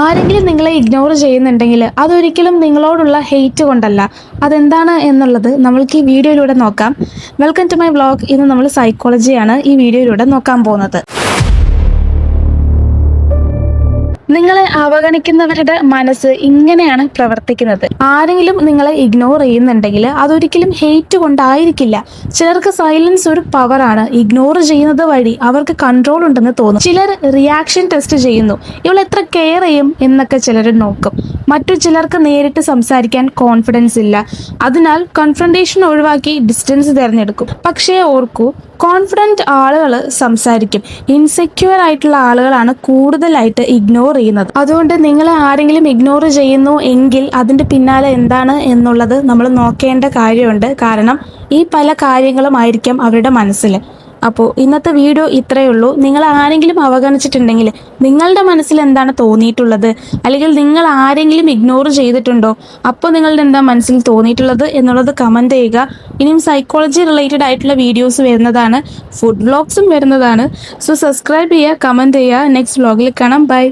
ആരെങ്കിലും നിങ്ങളെ ഇഗ്നോർ ചെയ്യുന്നുണ്ടെങ്കിൽ അതൊരിക്കലും നിങ്ങളോടുള്ള ഹെയ്റ്റ് കൊണ്ടല്ല. അതെന്താണ് എന്നുള്ളത് നമ്മൾക്ക് ഈ വീഡിയോയിലൂടെ നോക്കാം. വെൽക്കം ടു മൈ വ്ളോഗ് ഇന്ന് നമ്മൾ സൈക്കോളജിയാണ് ഈ വീഡിയോയിലൂടെ നോക്കാൻ പോകുന്നത്. നിങ്ങളെ അവഗണിക്കുന്നവരുടെ മനസ്സ് ഇങ്ങനെയാണ് പ്രവർത്തിക്കുന്നത്. ആരെങ്കിലും നിങ്ങളെ ഇഗ്നോർ ചെയ്യുന്നുണ്ടെങ്കിൽ അതൊരിക്കലും ഹേറ്റ് കൊണ്ടായിരിക്കില്ല. ചിലർക്ക് സൈലൻസ് ഒരു പവറാണ് ഇഗ്നോർ ചെയ്യുന്നത് വഴി അവർക്ക് കൺട്രോൾ ഉണ്ടെന്ന് തോന്നും. ചിലർ റിയാക്ഷൻ ടെസ്റ്റ് ചെയ്യുന്നു. ഇവൾ എത്ര കെയർ ചെയ്യും എന്നൊക്കെ ചിലർ നോക്കും. മറ്റു ചിലർക്ക് നേരിട്ട് സംസാരിക്കാൻ കോൺഫിഡൻസ് ഇല്ല. അതിനാൽ കോൺഫ്രണ്ടേഷൻ ഒഴിവാക്കി ഡിസ്റ്റൻസ് തിരഞ്ഞെടുക്കും. പക്ഷേ ഓർക്കൂ കോൺഫിഡന്റ് ആളുകൾ സംസാരിക്കും. ഇൻസെക്യൂർ ആയിട്ടുള്ള ആളുകളാണ് കൂടുതലായിട്ട് ഇഗ്നോർ ചെയ്യുന്നത്. അതുകൊണ്ട് നിങ്ങളെ ആരെങ്കിലും ഇഗ്നോർ ചെയ്യുന്നു എങ്കിൽ അതിന്റെ പിന്നാലെ എന്താണ് എന്നുള്ളത് നമ്മൾ നോക്കേണ്ട കാര്യമുണ്ട്. കാരണം ഈ പല കാര്യങ്ങളും ആയിരിക്കും അവരുടെ മനസ്സിൽ. അപ്പോൾ ഇന്നത്തെ വീഡിയോ ഇത്രയേ ഉള്ളൂ. നിങ്ങൾ ആരെങ്കിലും അവഗണിച്ചിട്ടുണ്ടെങ്കിൽ നിങ്ങളുടെ മനസ്സിൽ എന്താണ് തോന്നിയിട്ടുള്ളത്? അല്ലെങ്കിൽ നിങ്ങൾ ആരെങ്കിലും ഇഗ്നോർ ചെയ്തിട്ടുണ്ടോ? അപ്പോൾ നിങ്ങളുടെ എന്താ മനസ്സിൽ തോന്നിയിട്ടുള്ളത് എന്നുള്ളത് കമന്റ് ചെയ്യുക. ഇനിയും സൈക്കോളജി റിലേറ്റഡ് ആയിട്ടുള്ള വീഡിയോസ് വരുന്നതാണ്. ഫുഡ് വ്ളോഗ്സും വരുന്നതാണ്. സോ സബ്സ്ക്രൈബ് ചെയ്യുക കമന്റ് ചെയ്യുക. നെക്സ്റ്റ് വ്ളോഗിൽ കാണാം. ബൈ